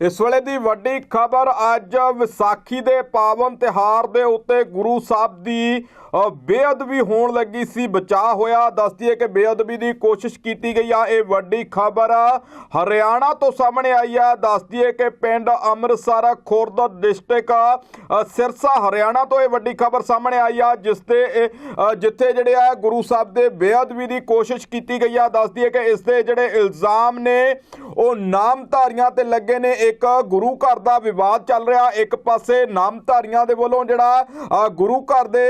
ਇਸ ਵੇਲੇ ਦੀ ਵੱਡੀ ਖਬਰ ਅੱਜ ਵਿਸਾਖੀ ਦੇ ਪਾਵਨ ਤਿਹਾਰ ਦੇ ਉੱਤੇ ਗੁਰੂ ਸਾਹਿਬ ਦੀ ਬੇਅਦਬੀ ਹੋਣ ਲੱਗੀ ਸੀ, ਬਚਾਅ ਹੋਇਆ। ਦੱਸਦੀ ਹੈ ਕਿ ਬੇਅਦਬੀ ਦੀ ਕੋਸ਼ਿਸ਼ ਕੀਤੀ ਗਈ ਆ, ਇਹ ਵੱਡੀ ਖਬਰ ਹਰਿਆਣਾ ਤੋਂ ਸਾਹਮਣੇ ਆਈ ਆ। ਦੱਸਦੀ ਹੈ ਕਿ ਪਿੰਡ ਅੰਮ੍ਰਿਤਸਰ ਖੁਰਦ ਡਿਸਟ੍ਰਿਕਟ ਸਿਰਸਾ, ਹਰਿਆਣਾ ਤੋਂ ਇਹ ਵੱਡੀ ਖਬਰ ਸਾਹਮਣੇ ਆਈ ਆ, ਜਿਸ ਤੇ ਜਿੱਥੇ ਜਿਹੜੇ ਆ ਗੁਰੂ ਸਾਹਿਬ ਦੇ ਬੇਅਦਬੀ ਦੀ ਕੋਸ਼ਿਸ਼ ਕੀਤੀ ਗਈ ਆ। ਦੱਸਦੀ ਹੈ ਕਿ ਇਸ ਦੇ ਜਿਹੜੇ ਇਲਜ਼ਾਮ ਨੇ, ਉਹ ਨਾਮਧਾਰੀਆਂ ਤੇ ਲੱਗੇ ਨੇ। ਇੱਕ ਗੁਰੂ ਘਰ ਦਾ ਵਿਵਾਦ ਚੱਲ ਰਿਹਾ। ਇੱਕ ਪਾਸੇ ਨਾਮਧਾਰੀਆਂ ਦੇ ਵੱਲੋਂ ਜਿਹੜਾ ਗੁਰੂ ਘਰ ਦੇ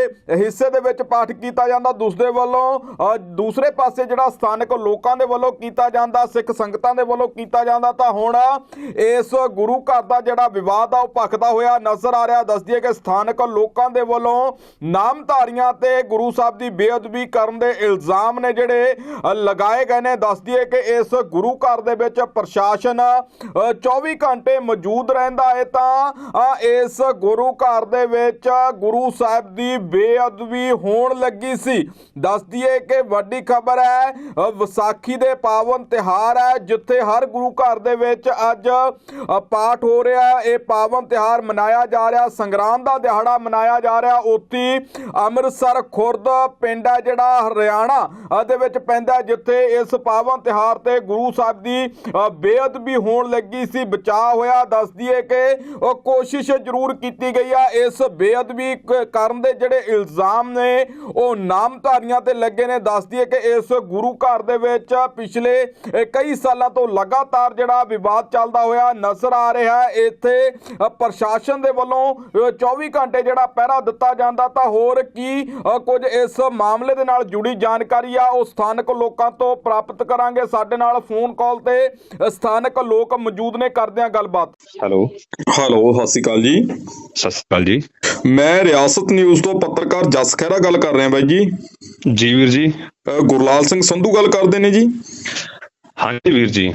ਹਿੱਸੇ ਦੇ ਵਿੱਚ ਪਾਠ ਕੀਤਾ ਜਾਂਦਾ ਦੂਸਰੇ ਵੱਲੋਂ ਦੂਸਰੇ ਪਾਸੇ ਜਿਹੜਾ ਸਥਾਨਕ ਲੋਕਾਂ ਦੇ ਵੱਲੋਂ ਕੀਤਾ ਜਾਂਦਾ ਸਿੱਖ ਸੰਗਤਾਂ ਦੇ ਵੱਲੋਂ ਕੀਤਾ ਜਾਂਦਾ ਤਾਂ ਹੁਣ ਇਸ ਗੁਰੂ ਘਰ ਦਾ ਜਿਹੜਾ ਵਿਵਾਦ ਆ ਉਹ ਭਖਦਾ ਹੋਇਆ ਨਜ਼ਰ ਆ ਰਿਹਾ। ਦੱਸਦੀ ਹੈ ਕਿ ਸਥਾਨਕ ਲੋਕਾਂ ਦੇ ਵੱਲੋਂ ਨਾਮਧਾਰੀਆਂ ਤੇ ਗੁਰੂ ਸਾਹਿਬ ਦੀ ਬੇਅਦਬੀ ਕਰਨ ਦੇ ਇਲਜ਼ਾਮ ਨੇ ਜਿਹੜੇ ਲਗਾਏ ਗਏ ਨੇ। ਦੱਸਦੀ ਹੈ ਕਿ ਇਸ ਗੁਰੂ ਘਰ ਦੇ ਵਿੱਚ ਪ੍ਰਸ਼ਾਸਨ ਅ, 24 ਘੰਟੇ ਮੌਜੂਦ ਰਹਿੰਦਾ ਹੈ ਤਾਂ ਇਸ ਗੁਰੂ ਘਰ ਦੇ ਵਿੱਚ ਗੁਰੂ ਸਾਹਿਬ ਦੀ ਬੇਅਦਬੀ ਵੀ ਹੋਣ ਲੱਗੀ ਸੀ ਦੱਸਦੀ ਹੈ ਕਿ ਵੱਡੀ ਖਬਰ ਹੈ ਵਿਸਾਖੀ ਦੇ ਪਾਵਨ ਤਿਹਾਰ ਹੈ ਜਿੱਥੇ ਹਰ ਗੁਰੂ ਘਰ ਦੇ ਵਿੱਚ ਅੱਜ ਪਾਠ ਹੋ ਰਿਹਾ ਇਹ ਪਾਵਨ ਤਿਹਾਰ ਮਨਾਇਆ ਜਾ ਰਿਹਾ ਸੰਗਰਾਮ ਦਾ ਦਿਹਾੜਾ ਮਨਾਇਆ ਜਾ ਰਿਹਾ। ਉੱਤੀ ਅੰਮ੍ਰਿਤਸਰ ਖੁਰਦ ਪਿੰਡ ਹੈ ਜਿਹੜਾ ਹਰਿਆਣਾ ਦੇ ਵਿੱਚ ਪੈਂਦਾ ਜਿੱਥੇ ਇਸ ਪਾਵਨ ਤਿਹਾਰ ਤੇ ਗੁਰੂ ਸਾਹਿਬ ਦੀ ਅ, ਬੇਅਦਬੀ ਹੋਣ ਲੱਗੀ ਸੀ ਬਚਾਅ ਹੋਇਆ। ਦੱਸਦੀ ਹੈ ਕਿ ਉਹ ਕੋਸ਼ਿਸ਼ ਜ਼ਰੂਰ ਕੀਤੀ ਗਈ ਆ ਇਸ ਬੇਅਦਬੀ ਕਰਨ ਦੇ ਜਿਹੜੇ ਇਲਜ਼ਾਮ ਨੇ ਉਹ ਨਾਮਧਾਰੀਆਂ ਤੇ ਲੱਗੇ ਨੇ। ਦੱਸਦੀ ਹੈ ਕਿ ਇਸ ਗੁਰੂ ਘਰ ਦੇ ਵਿੱਚ ਪਿਛਲੇ ਕਈ ਸਾਲਾਂ ਤੋਂ ਲਗਾਤਾਰ ਜਿਹੜਾ ਵਿਵਾਦ ਚੱਲਦਾ ਹੋਇਆ ਨਜ਼ਰ ਆ ਰਿਹਾ ਹੈ। ਇੱਥੇ ਪ੍ਰਸ਼ਾਸਨ ਦੇ ਵੱਲੋਂ ਅ, 24 ਘੰਟੇ ਜਿਹੜਾ ਪਹਿਰਾ ਦਿੱਤਾ ਜਾਂਦਾ ਤਾਂ ਹੋਰ ਕੀ ਕੁਝ ਇਸ ਮਾਮਲੇ ਦੇ ਨਾਲ ਜੁੜੀ ਜਾਣਕਾਰੀ ਆ ਉਹ ਸਥਾਨਕ ਲੋਕਾਂ ਤੋਂ ਪ੍ਰਾਪਤ ਕਰਾਂਗੇ। ਸਾਡੇ ਨਾਲ ਫੋਨ ਕਾਲ ਤੇ ਸਥਾਨਕ ਲੋਕ ਮੌਜੂਦ ਨੇ। ਕਰਦੇ ਆ ਗੱਲਬਾਤ। ਹੈਲੋ। ਹੈਲੋ ਸਤਿ ਸ਼੍ਰੀ ਅਕਾਲ ਜੀ। ਸਤਿ ਸ਼੍ਰੀ ਅਕਾਲ ਜੀ। ਮੈਂ ਰਿਆਸਤ ਨਿਊਜ਼ ਤੋਂ ਪੱਤਰਕਾਰ ਜਸ ਖਹਿਰਾ ਗੱਲ ਕਰ ਰਿਹਾ ਬਾਈ ਜੀ। ਜੀ ਵੀਰ ਜੀ। ਗੁਰਲਾਲ ਸਿੰਘ ਸੰਧੂ ਗੱਲ ਕਰਦੇ ਨੇ ਜੀ। ਹਾਂਜੀ ਵੀਰ ਜੀ।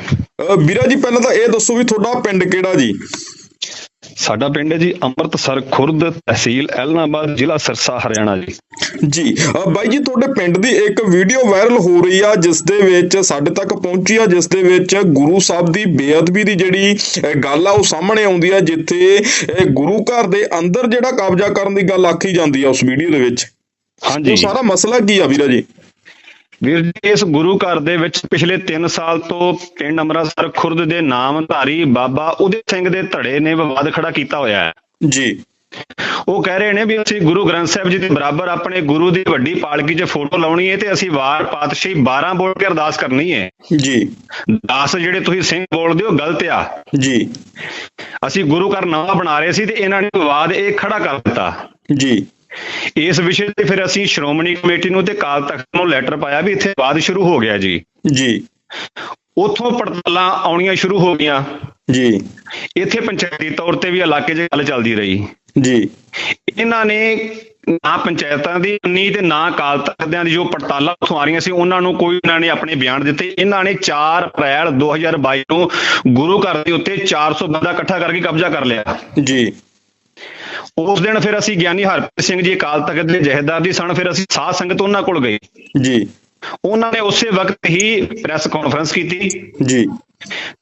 ਵੀਰਾ ਜੀ ਪਹਿਲਾਂ ਤਾਂ ਇਹ ਦੱਸੋ ਵੀ ਤੁਹਾਡਾ ਪਿੰਡ ਕਿਹੜਾ ਜੀ? ਸਾਡਾ ਪਿੰਡ ਹੈ ਜੀ ਅੰਮ੍ਰਿਤਸਰ ਖੁਰਦ ਤਹਿਸੀਲ ਐਲਨਾਬਾਦ ਜ਼ਿਲ੍ਹਾ ਸਿਰਸਾ ਹਰਿਆਣਾ ਜੀ। ਜੀ ਬਾਈ ਜੀ ਤੁਹਾਡੇ ਪਿੰਡ ਦੀ ਇੱਕ ਵੀਡੀਓ ਵਾਇਰਲ ਹੋ ਰਹੀ ਆ ਜਿਸ ਦੇ ਵਿੱਚ ਸਾਡੇ ਤੱਕ ਪਹੁੰਚੀ ਆ ਜਿਸ ਦੇ ਵਿੱਚ ਗੁਰੂ ਸਾਹਿਬ ਦੀ ਬੇਅਦਬੀ ਦੀ ਜਿਹੜੀ ਗੱਲ ਆ ਉਹ ਸਾਹਮਣੇ ਆਉਂਦੀ ਆ ਜਿੱਥੇ ਗੁਰੂ ਘਰ ਦੇ ਅੰਦਰ ਜਿਹੜਾ ਕਬਜ਼ਾ ਕਰਨ ਦੀ ਗੱਲ ਆਖੀ ਜਾਂਦੀ ਆ ਉਸ ਵੀਡੀਓ ਦੇ ਵਿੱਚ। ਹਾਂਜੀ। ਸਾਰਾ ਮਸਲਾ ਕੀ ਆ ਵੀਰਾ ਜੀ? ਵੀਰ ਜੀ ਇਸ ਗੁਰੂ ਘਰ ਦੇ ਵਿੱਚ ਪਿਛਲੇ 3 ਸਾਲ ਤੋਂ ਪਿੰਡ ਅੰਮ੍ਰਿਤਸਰ ਖੁਰਦ ਦੇ ਨਾਮਧਾਰੀ ਬਾਬਾ ਉਦੇ ਸਿੰਘ ਦੇ ਧੜੇ ਨੇ ਵਿਵਾਦ ਖੜਾ ਕੀਤਾ ਹੋਇਆ ਹੈ। ਜੀ। ਉਹ ਕਹਿ ਰਹੇ ਨੇ ਵੀ ਅਸੀਂ ਗੁਰੂ ਗ੍ਰੰਥ ਸਾਹਿਬ ਜੀ ਦੇ ਬਰਾਬਰ ਆਪਣੇ ਗੁਰੂ ਦੀ ਵੱਡੀ ਪਾਲਕੀ 'ਚ ਫੋਟੋ ਲਾਉਣੀ ਹੈ ਤੇ ਅਸੀਂ ਵਾਰ ਪਾਤਸ਼ਾਹੀ 12 ਬੋਲ ਕੇ ਅਰਦਾਸ ਕਰਨੀ ਹੈ। ਜੀ। 10 ਜਿਹੜੇ ਤੁਸੀਂ ਸਿੰਘ ਬੋਲਦੇ ਹੋ ਗਲਤ ਆ। ਜੀ। ਅਸੀਂ ਗੁਰੂ ਘਰ ਨਵਾਂ ਬਣਾ ਰਹੇ ਸੀ ਤੇ ਇਹਨਾਂ ਨੇ ਵਿਵਾਦ ਇਹ ਖੜਾ ਕਰ ਦਿੱਤਾ। ਜੀ। ਇਸ ਵਿਸ਼ੇ ਤੇ ਫਿਰ ਅਸੀਂ ਸ਼੍ਰੋਮਣੀ ਕਮੇਟੀ ਨੂੰ ਤੇ ਕਾਲ ਤਖਤ ਨੂੰ ਲੈਟਰ ਪਾਇਆ ਵੀ ਇੱਥੇ ਵਿਵਾਦ ਸ਼ੁਰੂ ਹੋ ਗਿਆ ਜੀ। ਜੀ। ਉੱਥੋਂ ਪੜਤਾਲਾਂ ਆਉਣੀਆਂ ਸ਼ੁਰੂ ਹੋ ਗਈਆਂ। ਜੀ। ਇੱਥੇ ਪੰਚਾਇਤੀ ਤੌਰ ਤੇ ਵੀ ਇਲਾਕੇ 'ਚ ਗੱਲ ਚੱਲਦੀ ਰਹੀ। ਜੀ। ਇਹਨਾਂ ਨੇ ਨਾ ਪੰਚਾਇਤਾਂ ਦੀ ਨੀ ਤੇ ਨਾ ਕਾਲ ਤਖਤਿਆਂ ਦੀ ਜੋ ਪੜਤਾਲਾਂ ਉੱਥੋਂ ਆ ਰਹੀਆਂ ਸੀ ਉਹਨਾਂ ਨੂੰ ਕੋਈ ਇਹਨਾਂ ਨੇ ਆਪਣੇ ਬਿਆਨ ਦਿੱਤੇ। ਇਹਨਾਂ ਨੇ 4 ਅਪ੍ਰੈਲ 2022 ਨੂੰ ਗੁਰੂ ਘਰ ਦੇ ਉੱਤੇ 400 ਬੰਦਾ ਇਕੱਠਾ ਕਰਕੇ ਕਬਜ਼ਾ ਕਰ ਲਿਆ। ਜੀ। ਉਸ ਦਿਨ ਫਿਰ ਅਸੀਂ ਗਿਆਨੀ ਹਰਪ੍ਰੀਤ ਸਿੰਘ ਜੀ ਅਕਾਲ ਤਖਤ ਦੇ ਜਹੇਦਾਰ ਜੀ ਸਨ ਫਿਰ ਅਸੀਂ ਸਾਧ ਸੰਗਤ ਉਹਨਾਂ ਕੋਲ ਗਏ। ਜੀ। ਉਹਨਾਂ ਨੇ ਉਸੇ ਵਕਤ ਹੀ ਪ੍ਰੈਸ ਕਾਨਫਰੰਸ ਕੀਤੀ। ਜੀ।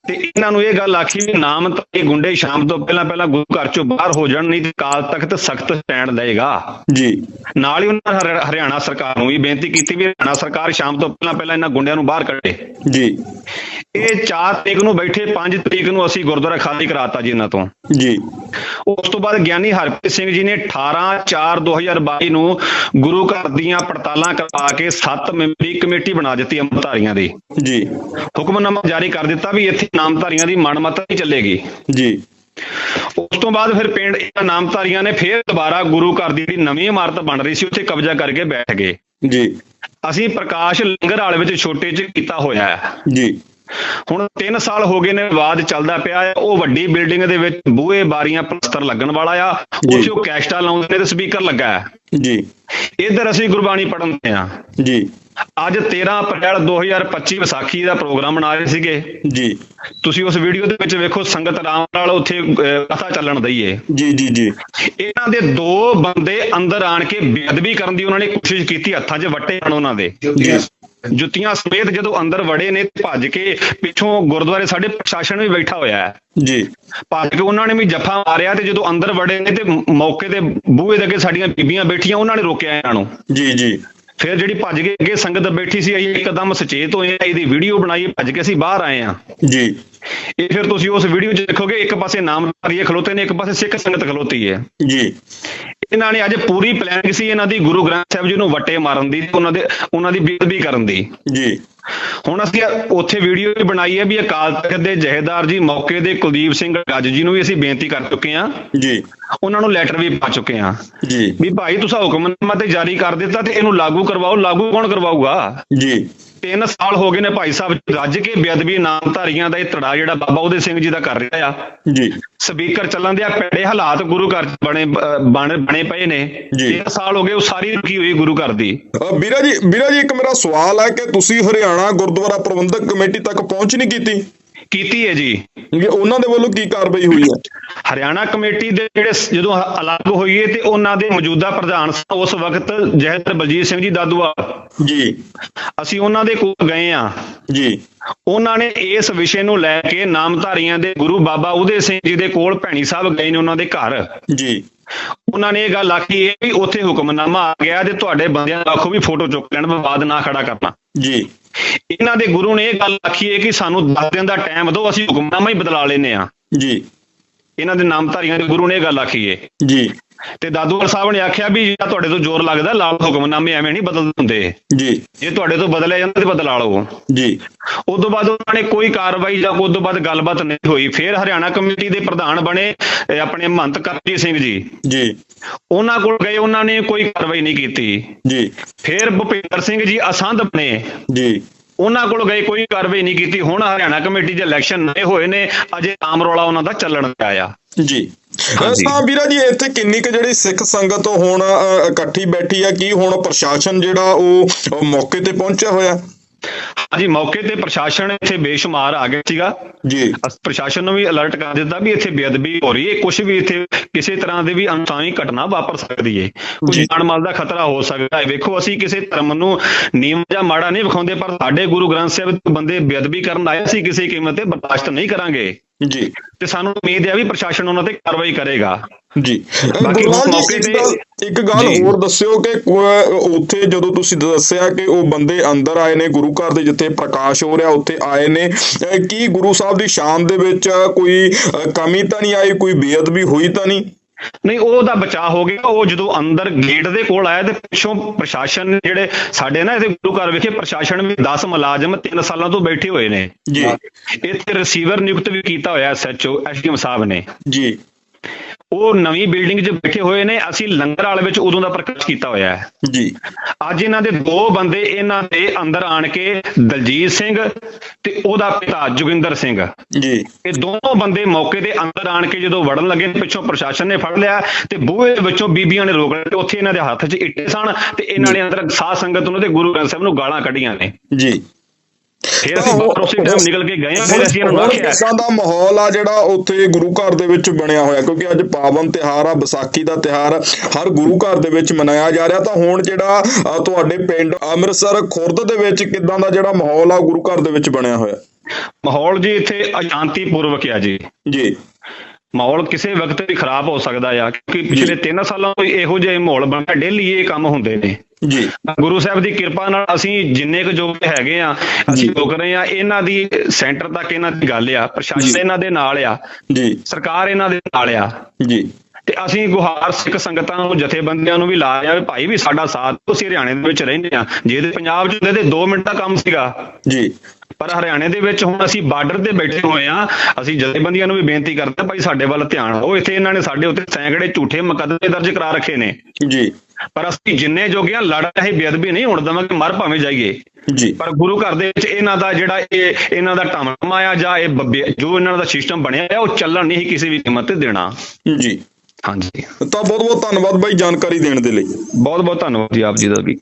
ਤੇ ਇਹਨਾਂ ਨੂੰ ਇਹ ਗੱਲ ਆਖੀ ਵੀ ਨਾਮ ਤਾਂ ਇਹ ਗੁੰਡੇ ਸ਼ਾਮ ਤੋਂ ਪਹਿਲਾਂ ਪਹਿਲਾਂ ਗੁਰੂ ਘਰ ਚੋਂ ਬਾਹਰ ਹੋ ਜਾਣ ਨਹੀਂ ਤੇ ਕਾਲ ਤਖਤ ਸਖਤ ਸਟੈਂਡ ਲਏਗਾ। ਜੀ। ਨਾਲ ਹੀ ਉਹਨਾਂ ਹਰ- ਹਰਿਆਣਾ ਸਰਕਾਰ ਨੂੰ ਵੀ ਬੇਨਤੀ ਕੀਤੀ ਵੀ ਹਰਿਆਣਾ ਸਰਕਾਰ ਸ਼ਾਮ ਤੋਂ ਪਹਿਲਾਂ ਪਹਿਲਾਂ ਇਹਨਾਂ ਗੁੰਡਿਆਂ ਨੂੰ ਬਾਹਰ ਕੱਢੇ। ਜੀ। ਇਹ 4 ਤਰੀਕ ਨੂੰ ਬੈਠੇ 5 ਤਰੀਕ ਨੂੰ ਅਸੀਂ ਗੁਰਦੁਆਰਾ ਖਾਲੀ ਕਰਾਤਾ ਜੀ ਇਹਨਾਂ ਤੋਂ। ਜੀ। ਉਸ ਤੋਂ ਬਾਅਦ ਗਿਆਨੀ ਹਰਪ੍ਰੀਤ ਸਿੰਘ ਜੀ ਨੇ 18 4 2022 ਨੂੰ ਗੁਰੂ ਘਰ ਦੀਆਂ ਪੜਤਾਲਾਂ ਕਰਵਾ ਕੇ 7 ਮੈਂਬਰੀ ਕਮੇਟੀ ਬਣਾ ਦਿੱਤੀ ਅੰਮ੍ਰਿਤਧਾਰੀਆਂ ਦੀ। ਜੀ। ਹੁਕਮਨਾਮਾ ਜਾਰੀ ਕਰ ਦਿੱਤਾ ਵੀ ਇੱਥੇ ਨਾਮਧਾਰੀਆਂ ਦੀ ਮਨਮਤ ਨਹੀਂ ਚੱਲੇਗੀ। ਜੀ। ਉਸ ਤੋਂ ਬਾਅਦ ਫਿਰ ਪਿੰਡ ਇਹਨਾਂ ਨਾਮਧਾਰੀਆਂ ਨੇ ਫਿਰ ਦੁਬਾਰਾ ਗੁਰੂ ਘਰ ਦੀ ਜਿਹੜੀ ਨਵੀਂ ਇਮਾਰਤ ਬਣ ਰਹੀ ਸੀ ਉੱਥੇ ਕਬਜ਼ਾ ਕਰਕੇ ਬੈਠ ਗਏ। ਜੀ। ਅਸੀਂ ਪ੍ਰਕਾਸ਼ ਲੰਗਰ ਹਾਲ ਵਿੱਚ ਛੋਟੇ ਚ ਕੀਤਾ ਹੋਇਆ ਹੈ। ਜੀ। ਹੁਣ 3 ਸਾਲ ਹੋ ਗਏ ਨੇ ਵਿਵਾਦ ਚੱਲਦਾ ਪਿਆ ਹੈ। ਉਹ ਵੱਡੀ ਬਿਲਡਿੰਗ ਦੇ ਵਿੱਚ ਬੂਹੇ ਬਾਰੀਆਂ ਪਲਸਤਰ ਲੱਗਣ ਵਾਲਾ ਆ। ਉੱਥੇ ਉਹ ਕੈਸਟਾ ਲਾਉਂਦੇ ਨੇ ਤੇ ਸਪੀਕਰ ਲੱਗਾ ਹੈ। ਜੀ। ਇੱਧਰ ਅਸੀਂ ਗੁਰਬਾਣੀ ਪੜ੍ਹਦੇ ਆ ਜੀ। ਅੱਜ 13 ਅਪ੍ਰੈਲ 2025 ਵਿਸਾਖੀ ਦਾ ਪ੍ਰੋਗਰਾਮ ਬਣਾ ਰਹੇ ਸੀਗੇ। ਜੀ। ਤੁਸੀਂ ਉਸ ਵੀਡੀਓ ਦੇ ਵਿੱਚ ਵੇਖੋ ਸੰਗਤ ਆਰਾਮ ਨਾਲ ਉੱਥੇ ਕਥਾ ਚੱਲਣ ਦਈ ਏ। ਜੀ ਜੀ ਜੀ। ਇਹਨਾਂ ਦੇ ਦੋ ਬੰਦੇ ਅੰਦਰ ਆਣ ਕੇ ਬੇਅਦਬੀ ਕਰਨ ਦੀ ਉਹਨਾਂ ਨੇ ਕੋਸ਼ਿਸ਼ ਕੀਤੀ ਹੱਥਾਂ 'ਚ ਵੱਟੇ ਹਨ ਉਹਨਾਂ ਦੇ। ਜੀ। ਜੁੱਤੀਆਂ ਸਮੇਤ ਜਦੋਂ ਅੰਦਰ ਵੜੇ ਨੇ ਭੱਜ ਕੇ ਪਿੱਛੋਂ ਗੁਰਦੁਆਰੇ ਸਾਡੇ ਪ੍ਰਸ਼ਾਸਨ ਵੀ ਬੈਠਾ ਹੋਇਆ ਹੈ। ਜੀ। ਭੱਜ ਕੇ ਉਹਨਾਂ ਨੇ ਵੀ ਜੱਫਾ ਮਾਰਿਆ ਤੇ ਜਦੋਂ ਅੰਦਰ ਵੜੇ ਨੇ ਤੇ ਮੌਕੇ ਤੇ ਬੂਹੇ ਦੇ ਅੱਗੇ ਸਾਡੀਆਂ ਬੀਬੀਆਂ ਬੈਠੀਆਂ ਉਹਨਾਂ ਨੇ ਰੋਕਿਆ ਇਹਨਾਂ ਨੂੰ। ਜੀ ਜੀ। ਫਿਰ ਜਿਹੜੀ ਭੱਜ ਕੇ ਅੱਗੇ ਸੰਗਤ ਬੈਠੀ ਸੀ ਅਸੀਂ ਇੱਕਦਮ ਸੁਚੇਤ ਹੋਏ ਆ ਇਹਦੀ ਵੀਡੀਓ ਬਣਾਈ ਭੱਜ ਕੇ ਅਸੀਂ ਬਾਹਰ ਆਏ ਆ ਜੀ। ਇਹ ਫਿਰ ਤੁਸੀਂ ਉਸ ਵੀਡੀਓ 'ਚ ਦੇਖੋਗੇ ਇੱਕ ਪਾਸੇ ਨਾਮਧਾਰੀਏ ਖਲੋਤੇ ਨੇ ਇੱਕ ਪਾਸੇ ਸਿੱਖ ਸੰਗਤ ਖਲੋਤੀ ਹੈ। ਜੀ। ਇਹਨਾਂ ਨੇ ਅੱਜ ਪੂਰੀ ਪਲਾਨਿੰਗ ਸੀ ਇਹਨਾਂ ਦੀ ਗੁਰੂ ਗ੍ਰੰਥ ਸਾਹਿਬ ਜੀ ਨੂੰ ਵੱਟੇ ਮਾਰਨ ਦੀ ਉਹਨਾਂ ਦੇ ਉਹਨਾਂ ਦੀ ਬੇਅਦਬੀ ਕਰਨ ਦੀ। ਜੀ। ਹੁਣ ਅਸੀਂ ਉੱਥੇ ਵੀਡੀਓ ਵੀ ਬਣਾਈ ਹੈ ਵੀ ਅਕਾਲ ਤਖਤ ਦੇ ਜਹੇਦਾਰ ਜੀ ਮੌਕੇ ਦੇ ਕੁਲਦੀਪ ਸਿੰਘ ਗੱਜ ਜੀ ਨੂੰ ਵੀ ਅਸੀਂ ਬੇਨਤੀ ਕਰ ਚੁੱਕੇ ਹਾਂ। ਜੀ। ਉਹਨਾਂ ਨੂੰ ਲੈਟਰ ਵੀ ਪਾ ਚੁੱਕੇ ਹਾਂ। ਜੀ। ਵੀ ਭਾਈ ਤੁਸੀਂ ਹੁਕਮਨਾਮਾ ਤੇ ਜਾਰੀ ਕਰ ਦਿੱਤਾ ਤੇ ਇਹਨੂੰ ਲਾਗੂ ਕਰਵਾਓ। ਲਾਗੂ ਕੌਣ ਕਰਵਾਊਗਾ? ਜੀ। ਤਿੰਨ ਸਾਲ ਹੋ ਗਏ ਨੇ ਭਾਈ ਸਾਹਿਬ ਰੱਜ ਕੇ ਬੇਅਦਬੀ ਨਾਮਧਾਰੀਆਂ ਦਾ ਇਹ ਧੜਾ ਜਿਹੜਾ ਬਾਬਾ ਉਹਦੇ ਸਿੰਘ ਜੀ ਦਾ ਕਰ ਰਿਹਾ ਆ। ਜੀ। ਸਪੀਕਰ ਚੱਲਣ ਦੇ ਆ ਪੈੜੇ ਹਾਲਾਤ ਗੁਰੂ ਘਰ ਬਣੇ ਬਣ ਪਏ ਨੇ। ਤਿੰਨ ਸਾਲ ਹੋ ਗਏ ਉਹ ਸਾਰੀ ਰੁਕੀ ਹੋਈ ਗੁਰੂ ਘਰ ਦੀ। ਵੀਰਾ ਜੀ ਵੀਰਾ ਜੀ ਇੱਕ ਮੇਰਾ ਸਵਾਲ ਹੈ ਕਿ ਤੁਸੀਂ ਹਰਿਆਣਾ ਗੁਰਦੁਆਰਾ ਪ੍ਰਬੰਧਕ ਕਮੇਟੀ ਤੱਕ ਪਹੁੰਚ ਨਹੀਂ ਕੀਤੀ? ਕੀਤੀ ਹੈ ਜੀ। ਉਹਨਾਂ ਦੇ ਵੱਲੋਂ ਕੀ ਕਾਰਵਾਈ ਹੋਈ ਹੈ? ਹਰਿਆਣਾ ਕਮੇਟੀ ਦੇ ਜਿਹੜੇ ਜਦੋਂ ਅਲੱਗ ਹੋਈਏ ਤੇ ਉਹਨਾਂ ਦੇ ਮੌਜੂਦਾ ਪ੍ਰਧਾਨ ਉਸ ਵਕਤ ਜਹਦਰ ਬਲਜੀਤ ਸਿੰਘ ਜੀ ਦਾਦੂਵਾਲ ਜੀ। ਅਸੀਂ ਉਹਨਾਂ ਦੇ ਕੋਲ ਗਏ ਆ। ਜੀ। ਉਹਨਾਂ ਨੇ ਇਸ ਵਿਸ਼ੇ ਨੂੰ ਲੈ ਕੇ ਨਾਮਧਾਰੀਆਂ ਦੇ ਗੁਰੂ ਬਾਬਾ ਉਦੇ ਸਿੰਘ ਜੀ ਦੇ ਕੋਲ ਭੈਣੀ ਸਾਹਿਬ ਗਏ ਨੇ ਉਹਨਾਂ ਦੇ ਘਰ। ਜੀ। ਉਹਨਾਂ ਨੇ ਇਹ ਗੱਲ ਆਖੀ ਇਹ ਵੀ ਉੱਥੇ ਹੁਕਮਨਾਮਾ ਆ ਗਿਆ ਤੇ ਤੁਹਾਡੇ ਬੰਦਿਆਂ ਦਾ ਆਖੋ ਵੀ ਫੋਟੋ ਚੁੱਕ ਲੈਣ ਵਿਵਾਦ ਨਾ ਖੜਾ ਕਰਨਾ। ਜੀ। ਇਹਨਾਂ ਦੇ ਗੁਰੂ ਨੇ ਇਹ ਗੱਲ ਆਖੀ ਹੈ ਕਿ ਸਾਨੂੰ 10 ਦਿਨ ਦਾ ਟਾਈਮ ਦਿਓ ਅਸੀਂ ਹੁਕਮਨਾਮਾ ਹੀ ਬਦਲਾ ਲੈਨੇ ਆ। ਜੀ। ਇਹਨਾਂ ਦੇ ਨਾਮਧਾਰੀਆਂ ਦੇ ਗੁਰੂ ਨੇ ਇਹ ਗੱਲ ਆਖੀ ਹੈ ਜੀ। ਤੇ ਦਾਦੂਵਾਲ ਸਾਹਿਬ ਨੇ ਆਖਿਆ ਵੀ ਜੇ ਤੁਹਾਡੇ ਤੋਂ ਜ਼ੋਰ ਲੱਗਦਾ ਲਾਲ ਹੁਕਮਨਾਮੇ ਐਵੇਂ ਨਹੀਂ ਬਦਲ ਹੁੰਦੇ। ਜੀ। ਜੇ ਤੁਹਾਡੇ ਤੋਂ ਬਦਲਿਆ ਜਾਂਦਾ ਤੇ ਬਦਲਾ ਲਓ। ਜੀ। ਉਸ ਤੋਂ ਬਾਅਦ ਉਹਨਾਂ ਨੇ ਕੋਈ ਕਾਰਵਾਈ ਜਾਂ ਉਸ ਤੋਂ ਬਾਅਦ ਗੱਲਬਾਤ ਨਹੀਂ ਹੋਈ। ਫਿਰ ਹਰਿਆਣਾ ਕਮੇਟੀ ਦੇ ਪ੍ਰਧਾਨ ਬਣੇ ਆਪਣੇ ਮਹੰਤ ਕਰਜੀਤ ਸਿੰਘ ਜੀ। ਜੀ। ਉਹਨਾਂ ਕੋਲ ਗਏ ਉਹਨਾਂ ਨੇ ਕੋਈ ਕਾਰਵਾਈ ਨਹੀਂ ਕੀਤੀ। ਜੀ। ਫਿਰ ਭੁਪਿੰਦਰ ਸਿੰਘ ਜੀ ਅਸੰਧ ਬਣੇ। ਜੀ। ਉਹਨਾਂ ਕੋਲ ਗਏ ਕੋਈ ਕਾਰਵਾਈ ਨਹੀਂ ਕੀਤੀ। ਹੁਣ ਹਰਿਆਣਾ ਕਮੇਟੀ ਦੇ ਇਲੈਕਸ਼ਨ ਨਏ ਹੋਏ ਨੇ। ਅਜੇ ਆਮ ਰੌਲਾ ਉਹਨਾਂ ਦਾ ਚੱਲਣ ਪਿਆ ਆ। ਜੀ। ਤਾਂ ਵੀਰਾ ਜੀ ਇੱਥੇ ਕਿੰਨੀ ਕੁ ਜਿਹੜੀ ਸਿੱਖ ਸੰਗਤ ਹੁਣ ਇਕੱਠੀ ਬੈਠੀ ਆ ਕੀ ਹੁਣ ਪ੍ਰਸ਼ਾਸਨ ਜਿਹੜਾ ਉਹ ਮੌਕੇ ਤੇ ਪਹੁੰਚਿਆ ਹੋਇਆ? ਹਾਂਜੀ ਮੌਕੇ ਤੇ ਪ੍ਰਸ਼ਾਸਨ ਇੱਥੇ ਬੇਸ਼ੁਮਾਰ ਆ ਗਿਆ ਸੀਗਾ। ਜੀ। ਪ੍ਰਸ਼ਾਸਨ ਨੂੰ ਵੀ ਅਲਰਟ ਕਰ ਦਿੱਤਾ ਵੀ ਇੱਥੇ ਬੇਅਦਬੀ ਹੋ ਰਹੀ ਹੈ। ਕੁਝ ਵੀ ਇੱਥੇ ਕਿਸੇ ਤਰ੍ਹਾਂ ਦੀ ਵੀ ਅਨਸਾਨੀ ਘਟਨਾ ਵਾਪਰ ਸਕਦੀ ਹੈ ਕੋਈ ਜੀ। ਜਾਨ ਮਾਲ ਦਾ ਖਤਰਾ ਹੋ ਸਕਦਾ ਹੈ ਵੇਖੋ ਅਸੀਂ ਕਿਸੇ ਧਰਮ ਨੂੰ ਨੀਮ ਜਾਂ ਮਾੜਾ ਨਹੀਂ ਵਿਖਾਉਂਦੇ ਪਰ ਸਾਡੇ ਗੁਰੂ ਗ੍ਰੰਥ ਸਾਹਿਬ ਦੇ ਬੰਦੇ ਬੇਅਦਬੀ ਕਰਨ ਆਏ ਸੀ ਕਿਸੇ ਕੀਮਤ ਤੇ ਬਰਦਾਸ਼ਤ ਨਹੀਂ ਕਰਾਂਗੇ। ਜੀ। ਤੇ ਸਾਨੂੰ ਉਮੀਦ ਹੈ ਵੀ ਪ੍ਰਸ਼ਾਸਨ ਉਹਨਾਂ ਤੇ ਕਾਰਵਾਈ ਕਰੇਗਾ। ਜੀ। ਬਾਕੀ ਮੌਕੇ ਤੇ- ਇੱਕ ਗੱਲ। ਹੋਰ ਦੱਸਿਓ ਕਿ ਉੱਥੇ ਜਦੋਂ ਤੁਸੀਂ ਦੱਸਿਆ ਕਿ ਉਹ ਬੰਦੇ ਅੰਦਰ ਆਏ ਨੇ ਗੁਰੂ ਘਰ ਦੇ ਜਿੱਥੇ ਪ੍ਰਕਾਸ਼ ਹੋ ਰਿਹਾ ਉੱਥੇ ਆਏ ਨੇ ਕੀ ਗੁਰੂ ਸਾਹਿਬ ਦੀ ਸ਼ਾਨ ਦੇ ਵਿੱਚ ਕੋਈ ਕਮੀ ਤਾਂ ਨਹੀਂ ਆਈ ਕੋਈ ਬੇਅਦਬੀ ਹੋਈ ਤਾਂ ਨਹੀਂ? ਨਹੀਂ ਉਹਦਾ ਬਚਾਅ ਹੋ ਗਿਆ। ਉਹ ਜਦੋਂ ਅੰਦਰ ਗੇਟ ਦੇ ਕੋਲ ਆਇਆ ਤੇ ਪਿੱਛੋਂ ਪ੍ਰਸ਼ਾਸਨ ਨੇ ਜਿਹੜੇ ਸਾਡੇ ਨਾ ਇਹਦੇ ਗੁਰੂ ਘਰ ਵਿਖੇ ਪ੍ਰਸ਼ਾਸਨ ਵੀ 10 ਮੁਲਾਜ਼ਮ 3 ਸਾਲਾਂ ਤੋਂ ਬੈਠੇ ਹੋਏ ਨੇ। ਜੀ। ਇੱਥੇ ਰਿਸੀਵਰ ਨਿਯੁਕਤ ਵੀ ਕੀਤਾ ਹੋਇਆ ਐਸਐਚਓ ਐਸਡੀਐਮ ਸਾਹਿਬ ਨੇ। ਜੀ। ਉਹ ਨਵੀਂ ਬਿਲਡਿੰਗ 'ਚ ਬੈਠੇ ਹੋਏ ਨੇ ਅਸੀਂ ਲੰਗਰ ਵਾਲੇ ਵਿੱਚ ਉਦੋਂ ਦਾ ਪ੍ਰਕਾਸ਼ ਕੀਤਾ ਹੋਇਆ ਹੈ। ਜੀ। ਅੱਜ ਇਹਨਾਂ ਦੇ ਦੋ ਬੰਦੇ ਇਹਨਾਂ ਦੇ ਅੰਦਰ ਆਣ ਕੇ ਦਲਜੀਤ ਸਿੰਘ ਤੇ ਉਹਦਾ ਪਿਤਾ ਜੋਗਿੰਦਰ ਸਿੰਘ। ਜੀ। ਇਹ ਦੋਨੋਂ ਬੰਦੇ ਮੌਕੇ ਤੇ ਅੰਦਰ ਆਣ ਕੇ ਜਦੋਂ ਵੜਨ ਲੱਗੇ ਪਿੱਛੋਂ ਪ੍ਰਸ਼ਾਸਨ ਨੇ ਫੜ ਲਿਆ ਤੇ ਬੂਹੇ ਦੇ ਵਿੱਚੋਂ ਬੀਬੀਆਂ ਨੇ ਰੋਕ ਲਿਆ ਤੇ ਉੱਥੇ ਇਹਨਾਂ ਦੇ ਹੱਥ 'ਚ ਇੱਟੇ ਸਨ ਤੇ ਇਹਨਾਂ ਨੇ ਅੰਦਰ ਸਾਧ ਸੰਗਤ ਨੂੰ ਤੇ ਗੁਰੂ ਗ੍ਰੰਥ ਸਾਹਿਬ ਨੂੰ ਗਾਲਾਂ ਕੱਢੀਆਂ ਨੇ। ਜੀ। ਫਿਰ ਅਸੀਂ ਬਾਹਰ ਉਸੇ ਟਾਈਮ ਨਿਕਲ ਕੇ ਗਏ ਹਾਂ, ਫਿਰ ਅਸੀਂ ਇਹਨਾਂ ਨੂੰ ਆਖਿਆ। ਕਿੱਦਾਂ ਦਾ ਮਾਹੌਲ ਆ ਜਿਹੜਾ ਉੱਥੇ ਗੁਰੂ ਘਰ ਦੇ ਵਿੱਚ ਬਣਿਆ ਹੋਇਆ ਕਿਉਂਕਿ ਅੱਜ ਪਾਵਨ ਤਿਹਾਰ ਆ ਵਿਸਾਖੀ ਦਾ ਤਿਹਾਰ ਹਰ ਗੁਰੂ ਘਰ ਦੇ ਵਿੱਚ ਮਨਾਇਆ ਜਾ ਰਿਹਾ। ਤਾਂ ਹੁਣ ਜਿਹੜਾ ਤੁਹਾਡੇ ਪਿੰਡ ਅੰਮ੍ਰਿਤਸਰ ਖੁਰਦ ਦੇ ਵਿੱਚ ਕਿੱਦਾਂ ਦਾ ਜਿਹੜਾ ਮਾਹੌਲ ਆ ਗੁਰੂ ਘਰ ਦੇ ਵਿੱਚ ਬਣਿਆ ਹੋਇਆ? ਮਾਹੌਲ ਜੀ ਇੱਥੇ ਅਸ਼ਾਂਤੀ ਪੂਰਵਕ ਆ ਜੀ। ਜੀ। ਮਾਹੌਲ ਕਿਸੇ ਵਕਤ ਵੀ ਖਰਾਬ ਹੋ ਸਕਦਾ ਆ ਕਿਉਂਕਿ ਪਿਛਲੇ 3 ਸਾਲਾਂ ਤੋਂ ਇਹੋ ਜਿਹੇ ਮਾਹੌਲ ਬਣਿਆ ਡੇਲੀ ਇਹ ਕੰਮ ਹੁੰਦੇ ਨੇ। ਜੀ। ਗੁਰੂ ਸਾਹਿਬ ਦੀ ਕਿਰਪਾ ਨਾਲ ਅਸੀਂ ਜਿੰਨੇ ਕੁ ਜੋ ਹੈਗੇ ਆ ਅਸੀਂ ਰੁਕ ਰਹੇ ਆ ਇਹਨਾਂ ਦੀ ਸੈਂਟਰ ਤੱਕ ਇਹਨਾਂ ਦੀ ਗੱਲ ਆ ਪ੍ਰਸ਼ਾਸਨ ਇਹਨਾਂ ਦੇ ਨਾਲ ਆ ਜੀ। ਸਰਕਾਰ ਇਹਨਾਂ ਦੇ ਨਾਲ ਆ। ਜੀ। ਤੇ ਅਸੀਂ ਗੁਹਾਰ ਸਿੱਖ ਸੰਗਤਾਂ ਨੂੰ ਜਥੇਬੰਦੀਆਂ ਨੂੰ ਵੀ ਲਾ ਰਿਹਾ ਵੀ ਭਾਈ ਵੀ ਸਾਡਾ ਸਾਥ ਤੁਸੀਂ ਹਰਿਆਣੇ ਦੇ ਵਿੱਚ ਰਹਿੰਦੇ ਆ। ਜੇ ਇਹਦੇ ਪੰਜਾਬ 'ਚ ਹੁੰਦੇ ਤੇ 2 ਮਿੰਟ ਦਾ ਕੰਮ ਸੀਗਾ। ਜੀ। ਪਰ ਹਰਿਆਣੇ ਦੇ ਵਿੱਚ ਹੁਣ ਅਸੀਂ ਬਾਰਡਰ ਤੇ ਬੈਠੇ ਹੋਏ ਆ ਅਸੀਂ ਜਥੇਬੰਦੀਆਂ ਨੂੰ ਵੀ ਬੇਨਤੀ ਕਰਦੇ ਭਾਈ ਸਾਡੇ ਵੱਲ ਧਿਆਨ ਦਿਓ। ਇੱਥੇ ਇਹਨਾਂ ਨੇ ਸਾਡੇ ਉੱਤੇ ਸੈਂਕੜੇ ਝੂਠੇ ਮੁਕੱਦਮੇ ਦਰਜ ਕਰਾ ਰੱਖੇ ਨੇ। ਜੀ। ਪਰ ਅਸੀਂ ਜਿੰਨੇ ਜੋਗੇ ਆ ਲੜ ਰਹੇ ਬੇਅਦਬੀ ਨਹੀਂ ਹੋਣ ਦੇਵਾਂਗੇ ਮਰ ਭਾਵੇਂ ਜਾਈਏ। ਜੀ। ਪਰ ਗੁਰੂ ਘਰ ਦੇ ਵਿੱਚ ਇਹਨਾਂ ਦਾ ਜਿਹੜਾ ਇਹ ਇਹਨਾਂ ਦਾ ਟਮਟਮਾ ਆ ਜਾਂ ਇਹ ਬੱਬੇ- ਜੋ ਇਹਨਾਂ ਦਾ ਸਿਸਟਮ ਬਣਿਆ ਆ ਉਹ ਚੱਲਣ ਨਹੀਂ ਕਿਸੇ ਵੀ ਕੀਮਤ ਤੇ ਦੇਣਾ। ਜੀ। ਹਾਂਜੀ। ਤਾਂ ਬਹੁਤ ਬਹੁਤ ਧੰਨਵਾਦ ਬਾਈ ਜਾਣਕਾਰੀ ਦੇਣ ਦੇ ਲਈ। ਬਹੁਤ ਬਹੁਤ ਧੰਨਵਾਦ ਜੀ ਆਪ ਜੀ ਦਾ ਵੀ।